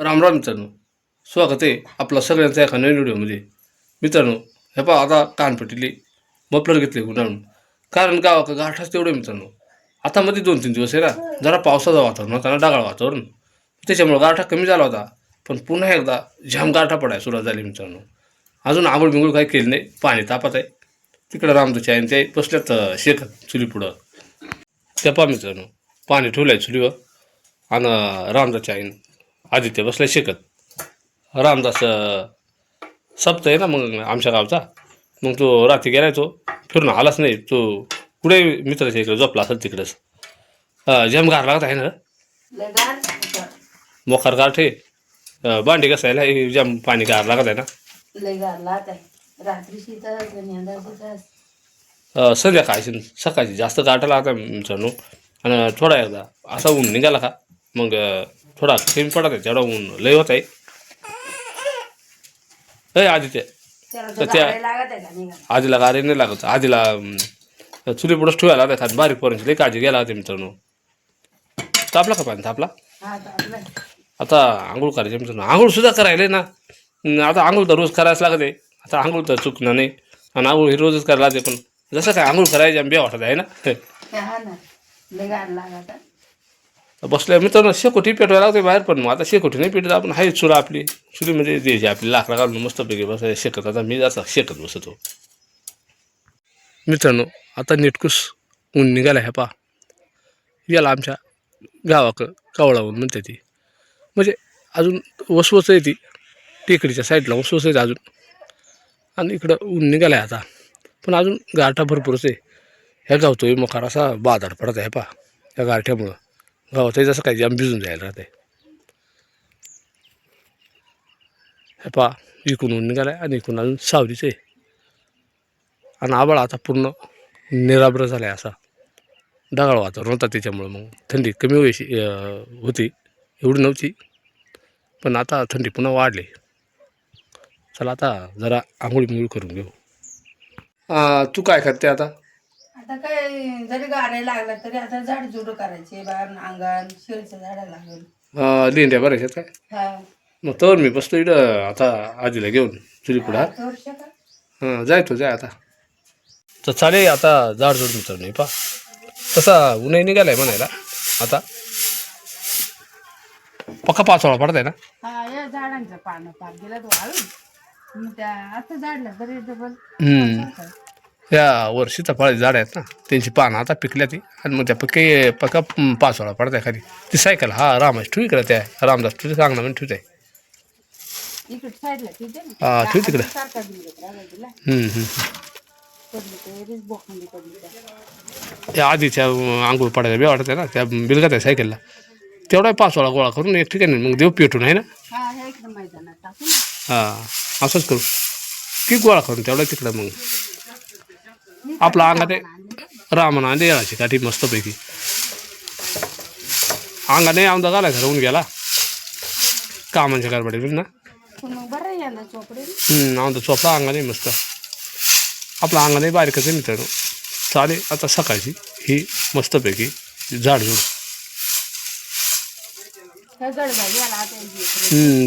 राम राम मित्रांनो स्वागत आहे आपला सगळ्यांचा एका नवीन व्हिडिओमध्ये. मित्रांनो हे पहा आता कानपट्टीली मफलर घेतले गुन्हाळून कारण गावाक गाठाच तेवढं मित्रांनो. आता मध्ये दोन तीन दिवस आहे ना जरा पावसाचं वातावरण होता ना डागाळ वातावरण. त्याच्यामुळं गारठा कमी झाला होता. पण पुन्हा एकदा झ्याम गारठा पडायला सुरुवात झाली मित्रांनो. अजून आंघोळ बिंगोळ काही केली नाही पाणी तापत आहे. तिकडं रामदूचे आहे आणि ते बसल्यात अं, शेकत चुली पुढं. त्या पहा मित्रांनो पाणी ठेवलं आहे चुलीवर. आणि रामदाच्या आईनं आदित्य बसलाय शिकत. रामदास सप्त आहे ना मग आमच्या गावचा? मग तो रात्री गेलाय तो. फिरून आलाच नाही. तो कुठे मित्राच्या इकडे झोपला असेल तिकडेच. जम गार लागत आहे ना? मोखार गारठे भांडी घासायला हे जम पाणी गार लागत आहे ना? आहे. संध्याकाळची सकाळची जास्त गाठा लागत आहे मित्रांनो. आणि थोडा एकदा असा ऊन निघाला का? मग थोडा कमी पडत आहे तेवढा ऊन. लय होत आहे. आदित्य. त्याला तर तो त्या- आधीला गारे नाही लागत. आधीला अं, चुली पुढंच ठेवायला लागत बारीक पोरांची. लई काळजी घ्यायला लागते मित्रांनो. तापला का पाणी? तापला? हा आता आंघोळ करायचे मित्रांनो. आंघोळ सुद्धा करायला ना. आता आंघोळ तर रोज करायच लागत आहे. आता आंघोळ तर चुकणार नाही. आणि आंघोळ ही रोजच करायला लागते पण जसं काय आंघोळ करायची आम्ही वाटत आहे ना हा ना लगार लागत आहे. बसल्या. मित्रांनो शेकोटी पेटवायला लागते बाहेर पण मग आता शेकोटी नाही पेटत आपण. आहे चुरा आपली. चुलीमध्ये म्हणजे द्यायची आपली लाकडा घालून मस्तपैकी बसायला शेकत. आता मी जाता शेकत बसतो. मित्रांनो आता नेटकूस ऊन निघाला ह्या पा याला आमच्या गावाकडं कावळावून म्हणते ती. म्हणजे अजून वसवस आहे ती टेकडीच्या साईडला वसवस आहे अजून. आणि इकडं ऊन निघालं आहे आता. पण अजून गारठा भरपूरच आहे. ह्या गावतोय मोकार असा बाजार पडत आहे पा या गारठ्यामुळं. गावात जसं काही जाम भिजून जायला राहते हे पा इकून ऊन आहे आणि इकून अजून सावलीच आहे आणि आबाळ आता पूर्ण निराब्र झालाय असा ढगाळ वातावरण होता त्याच्यामुळं मग थंडी कमी व्हायची होती एवढी नव्हती पण आता थंडी पुन्हा वाढली चला आता जरा आंघोळी मुंगळी करून घेऊ तू काय करते आता आता काय जरी गाड्या लागला तरी आता झाड जुड करायचे बाहेर अंगण शेळीच्या झाडा लागेल लेंड्या भरायच्यात काय? हा. मग तर मी बसतो इकडं आता आजीला घेऊन चुली पुढं आता वर्ष का हां जाय तो जाय आता. तर चालेल आता जाड जोड मित्र नाही पा. तसा उन्हाही निघालाय म्हणायला आता. पक्का पाचोळा पडत आहे ना? हा या झाडांचं पानं पाक गेलं तो वाळून. मग त्या आता झाडला तरी डबल हम्म. या वर्षीचा फळाची झाड आहेत ना त्यांची पानं आता पिकल्या ती. आणि मग त्या पक्के पक्का हम्म, पाचोळा पडत आहे खाली. ती सायकल हा रामाच ठेवू इकडे त्या रामदास ठेवू सांगणार म्हणून ठेवत आहे हा, ठेव तिकडे. त्या आधीच्या अंघोळ पडायला बी वाटत आहे ना त्या बिलगत आहे सायकलला. तेवढा पाचोळा गोळा करून एक ठिकाणी मग देव पेटून आहे ना? हां असंच करू. की गोळा करून तेवढा तिकडं मग? आपला अंगात आहे रामना देळाची काठी मस्तपैकी. अंगाने आमदा घालायचा राहून गेला. कामांच्या गडबडीत ना. पण यंदा चोपडे हम्म, आमदा चोपला अंगाने मस्त. आपला अंगाने बारीकच आहे मित्रांनो. चालेल आता सकाळची ही मस्तपैकी झाड झुड. त्या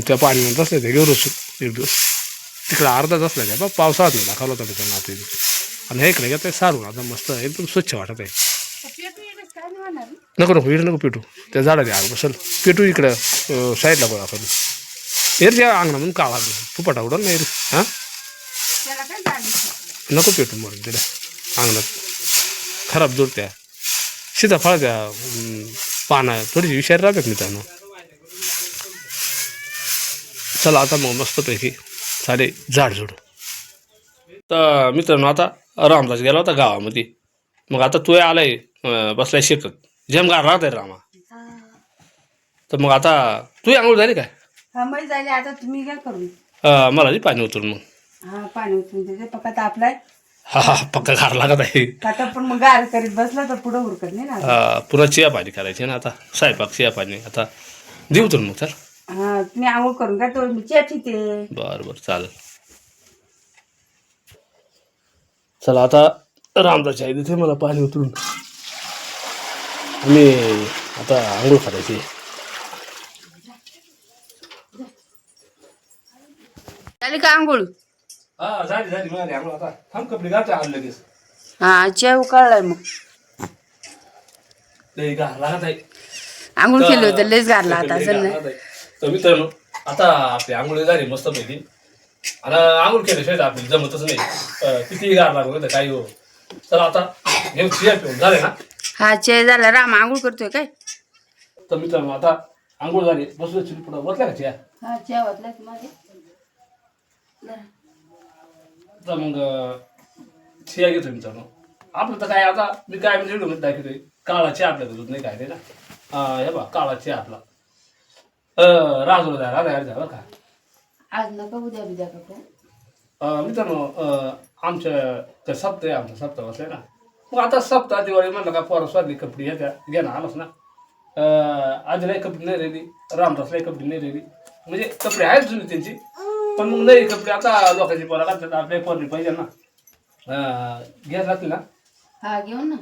त्या पाणीमध्ये बसले ते घेऊ रचून एक दिवस. तिकडं अर्धाच असला काय बा पावसाळ्यात नाही दाखवला होता आता इथे. आणि हे इकडे ते सारून आता मस्त एकदम स्वच्छ वाटत आहे नको नको इकडे नको पेटू त्या झाडाच्या आग बसल. पेटू इकडं साईडला गोळा करून एरच्या अंगणा म्हणून काळा फुपाटा उडल नाही हां? नको पेटू मरून तिला अंगणात. खराब जोडत्या सीताफळ द्या पानं थोडीशी विषारी राहतात मित्रांनो. चला आता मग मस्तपैकी साडे झाड जोड तर मित्रांनो आता रामदास गेला होता गावामध्ये. मग आता तू आलाय बसलाय शेकत जेमगार राहत आहे रामा. तर मग आता तू आंघोळ झाली काय? हा झाले. आता तुम्ही काय करून अं, मला जी पाणी उतरून मग. हा पाणी उचलून देते. पक्का तापलाय. हा हा पक्का गार लागत आहे. आता पण मग गार करीत बसला तर पुढं उरकत नाही ना हा, पुन्हा चिया पाणी करायची ना आता. स्वयंपाक चिया पाणी. आता देऊ तर मग चल. हा तुम्ही आंघोळ करून काय तो मी चहा पिते बरं बरं चालेल. चला आता रामदास आहे तिथे मला पाणी उतरून मी आता आंघोळ करायची झाली का आंघोळ? हा झाली झाली मिळाली आता. थांब कपडे घालते आलं लगेच. हा चहा उकळलाय मग. लई गार लागत आहे. आंघोळ केलं होतं लयच गारला आता. तर मित्रांनो आता आपली आंघोळ झाली मस्त पैकी. आणि आंघोळ केल्याशिवाय आपली जमतच नाही. किती गार लागू नाही तर काही हो. चला आता घेऊन चिया पिऊन झाले ना? हा चहा झाला. राम आंघोळ करतोय काय? तर मित्रांनो आता आंघोळ झाली. बसलो चिली पुढं. बसल्या का चिया? हा वाटला माझे तर मग. चिया घेतो मित्रांनो. आपलं तर काय आता मी काय म्हणजे व्हिडिओ दाखवतोय काळा चहा आपल्या दूध नाही काय नाही ना? अं, हे बा काळा चहा आपला. अं, राजूला जायला राजा का? आज नका उद्या बिद्या का अं, मित्रांनो अं, आमच्या ते सप्त आहे आमचं सप्ताह बसले ना. मग आता सप्ताह दिवाळी म्हणलं का पोरं स्वादली कपडी येत्या घ्या ना आलंच ना. अं, आजीलाही कपडी नाही राहिली रामदासलाही कपडी नाही राहिली. म्हणजे कपडे आहेत जुनी त्यांची पण मग नाही कपडे आता लोकांची पोरं घालतात आपल्या पोरली पाहिजे ना. अं, घ्यायला लागतील ना. हा घेऊन ना.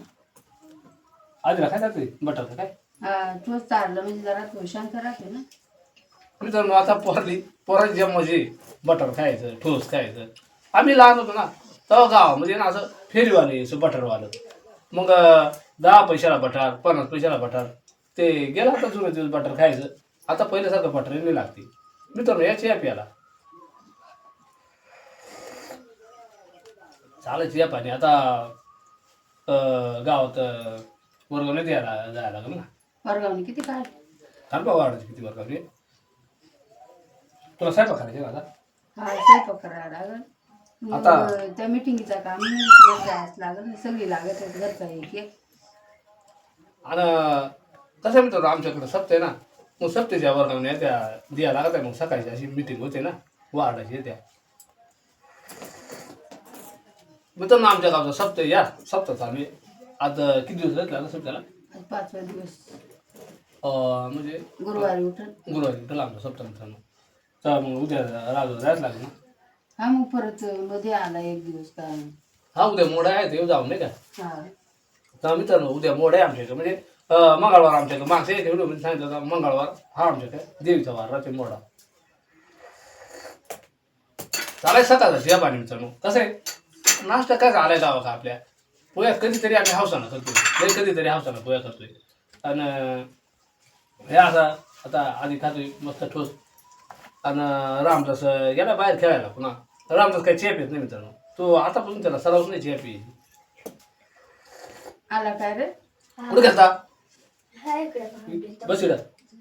आजीला काय जाते बटर का काय? हा तू चाललं म्हणजे जरा शांत राहते ना. मित्रांनो आता पोरली पोराची जेव्हा मजे बटर खायचं ठोस खायचं. आम्ही लहान होतो ना तेव्हा गाव म्हणजे ना असं फेरीवाले असं बटरवालं मग दहा पैशाला बटर पन्नास पैशाला बटर ते गेलं आता जुने दिवस बटर खायचं. आता पहिल्यासारखं बटर नाही लागते. मित्रांनो याची या प्याला चालायची या पाणी. आता गावात अं, वर्गवणे द्यायला जायला लागलं ना. वर्गावून किती काय? थांबा वाढायची किती वर्गावणे? तुला स्वयंपाक करायचे का आता? हा स्वयंपाक करायला लागल. मग त्या मिटिंगचा काम लागल. सगळी लागत आहेत घरचा एक एक. आणि कसं म्हणतो आमच्याकडे सप्त आहे ना. मग सप्तेच्या वर्गाने त्या द्या लागत आहे मग सकाळची अशी मिटिंग होते ना. वाढायची त्या मित्रांनो आमच्या गावचा सप्त या. सप्ताह आम्ही आता किती दिवस घेतला ना सप्त्याला आज पाचवा दिवस. अं, म्हणजे गुरुवारी उठून. गुरुवारी उठला आमचा मित्रांनो. तर मग उद्या राजू जायच लागेल ना? हा मग परत मध्ये आला एक दिवस का? हा उद्या मोडा आहे ते जाऊ नाही का? हा. तर मित्रांनो उद्या मोड आहे आमच्याकडे. म्हणजे अं, मंगळवार आमच्याकडे. मागच्या एक व्हिडिओमध्ये सांगितलं होतं मंगळवार हा आमच्याकडे. देवीचा वार रात्री मोडा. चालायचं सकाळचा जिया पाणी मित्रांनो. कसं आहे? नाश्ता काय झालाय गावा का आपल्या? पोया कधीतरी आम्ही हावसानं करतोय. लय कधीतरी हावसानं पोया करतोय. आणि हे असा आता आधी खातोय मस्त ठोस. आणि रामदास गेला बाहेर खेळायला पुन्हा. रामदास काही चेप येत नाही मित्रांनो. तो आतापासून त्याला सरावच नाही चेप येईल. आला काय रे? कुठे गेलता? बस इकडं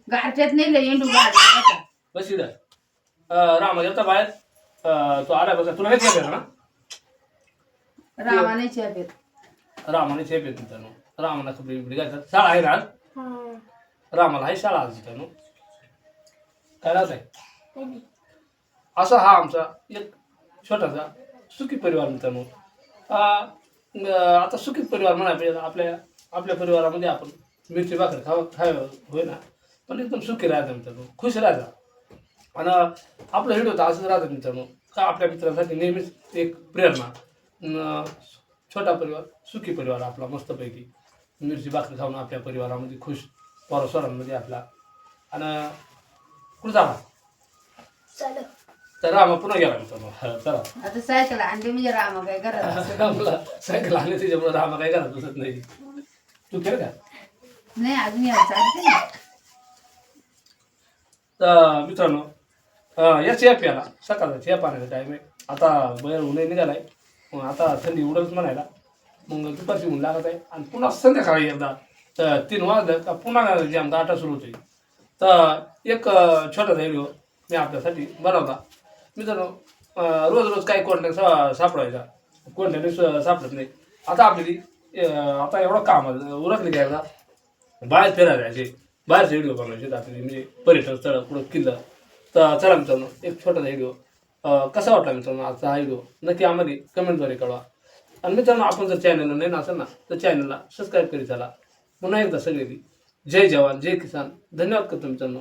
गारठ्यात नेलं येंडू गार बस इकडं रामा गेलता बाहेर. अं, तो आला बसा तुला नाही चेप येणार ना? रामाने चेपेत रामाने चेप येत मित्रांनो. रामाला कपडे बिपडे घालतात. शाळा आहे ना आज? रामाला आहे शाळा आज मित्रांनो. काय राहत आहे असा हा आमचा एक छोटासा सुखी परिवार मित्रांनो मग आता सुखी परिवार म्हणा आपल्या आपल्या परिवारामध्ये आपण मिरची भाकर खाव खाय होय ना? पण एकदम सुखी राहता मित्रांनो खुश राहता. आणि आपलं व्हिडिओ तर असंच राहतं मित्रांनो का आपल्या मित्रांसाठी नेहमीच एक प्रेरणा. छोटा परिवार सुखी परिवार आपला मस्तपैकी. मिरची भाकर खाऊन आपल्या परिवारामध्ये खुश पोरास्वरांमध्ये आपला. आणि कुठं जावा तर रामा पुन्हा गेला मित्रांनो. हा, चला. आता सायकल आणली म्हणजे रामा काय करत असेल. रामला सायकल आली त्याच्यामुळे रामा काय करत बसत नाही. तू केलं का? नाही अजून यायचं आणते ना तर मित्रांनो अं, या चहा प्याला सकाळचा चहा पाण्याचा टाईम आहे. आता बाहेर ऊनही निघालाय. मग आता थंडी उडलच म्हणायला. मग दुपारची ऊन लागत आहे. आणि पुन्हा संध्याकाळी एकदा तर तीन वाजलं का पुन्हा जाम दाटा सुरू होते तर एक अं, छोटा व्हिडिओ मी आपल्यासाठी बनवला मित्रांनो रोज रोज काही कोणत्या सा सापडायचा. कोणत्याने सापडत नाही. आता आपली आता एवढं काम उरकले घ्यायला बाहेर फिरायला जायचे. बाहेरचे व्हिडिओ बनवायचे आपले म्हणजे पर्यटन स्थळ कुठं किल्लं. तर चला मित्रांनो एक छोटासा व्हिडिओ कसा वाटला मित्रांनो आजचा हा व्हिडिओ नक्की आम्हाला कमेंटद्वारे कळवा. आणि मित्रांनो आपण जर चॅनलला नाही असेल ना तर चॅनलला सबस्क्राईब करी चला. पुन्हा एकदा सगळी जय जवान जय किसान. धन्यवाद करतो मित्रांनो.